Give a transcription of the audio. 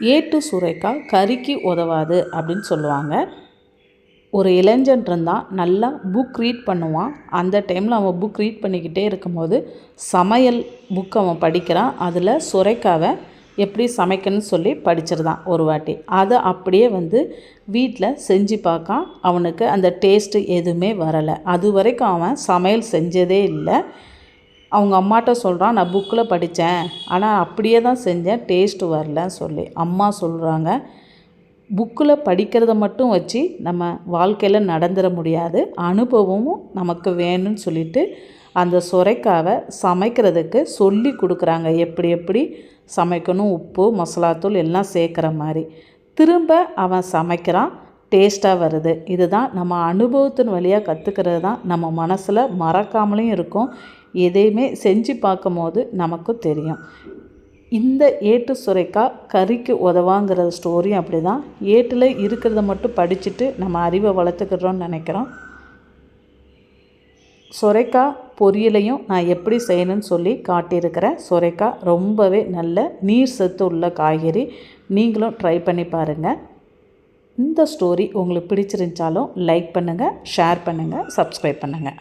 ஏட்டு சுரைக்காய் கறிக்கு உதவாது அப்படின்னு சொல்லுவாங்க. ஒரு இளைஞன் இருந்தால் நல்லா புக் ரீட் பண்ணுவான். அந்த டைமில் அவன் புக் ரீட் பண்ணிக்கிட்டே இருக்கும்போது சமையல் புக் அவன் படிக்கிறான். அதில் சுரைக்காவை எப்படி சமைக்கணும்னு சொல்லி படிச்சிருந்தான் ஒரு வாட்டி. அதை அப்படியே வந்து வீட்டில் செஞ்சு பார்க்கான். அவனுக்கு அந்த டேஸ்ட்டு எதுவுமே வரலை. அது வரைக்கும் அவன் சமையல் செஞ்சதே இல்லை. அவங்க அம்மாட்ட சொல்கிறான் நான் புக்கில் படித்தேன் ஆனால் அப்படியே தான் செஞ்சேன். டேஸ்ட்டு வரலன்னு சொல்லி. அம்மா சொல்கிறாங்க புக்கில் படிக்கிறத மட்டும் வச்சு நம்ம வாழ்க்கையில் நடந்துட முடியாது. அனுபவமும் நமக்கு வேணும்னு சொல்லிட்டு அந்த சுரைக்காவை சமைக்கிறதுக்கு சொல்லி கொடுக்குறாங்க. எப்படி எப்படி சமைக்கணும்? உப்பு மசாலாத்தூள் எல்லாம் சேர்க்குற மாதிரி. திரும்ப அவன் சமைக்கிறான். டேஸ்ட்டாக வருது. இதுதான் நம்ம அனுபவத்தின் வழியாக கற்றுக்கிறது தான் நம்ம மனசில் மறக்காமலையும் இருக்கும். எதையுமே செஞ்சு பார்க்கும் போது நமக்கும் தெரியும். இந்த ஏட்டு சுரைக்காய் கறிக்கு உதவாங்கிற ஸ்டோரியும் அப்படி தான் ஏட்டில் இருக்கிறத மட்டும் படிச்சுட்டு நம்ம அறிவை வளர்த்துக்கிறோன்னு நினைக்கிறோம். சுரைக்காய் பொரியலையும் நான் எப்படி செய்யணும்னு சொல்லி காட்டியிருக்கிறேன் சுரைக்காய் ரொம்பவே நல்ல நீர் சத்து உள்ள காய்கறி. நீங்களும் ட்ரை பண்ணி பாருங்கள் இந்த ஸ்டோரி உங்களுக்கு பிடிச்சிருந்துச்சாலும் லைக் பண்ணுங்கள் ஷேர் பண்ணுங்கள் சப்ஸ்கிரைப் பண்ணுங்கள்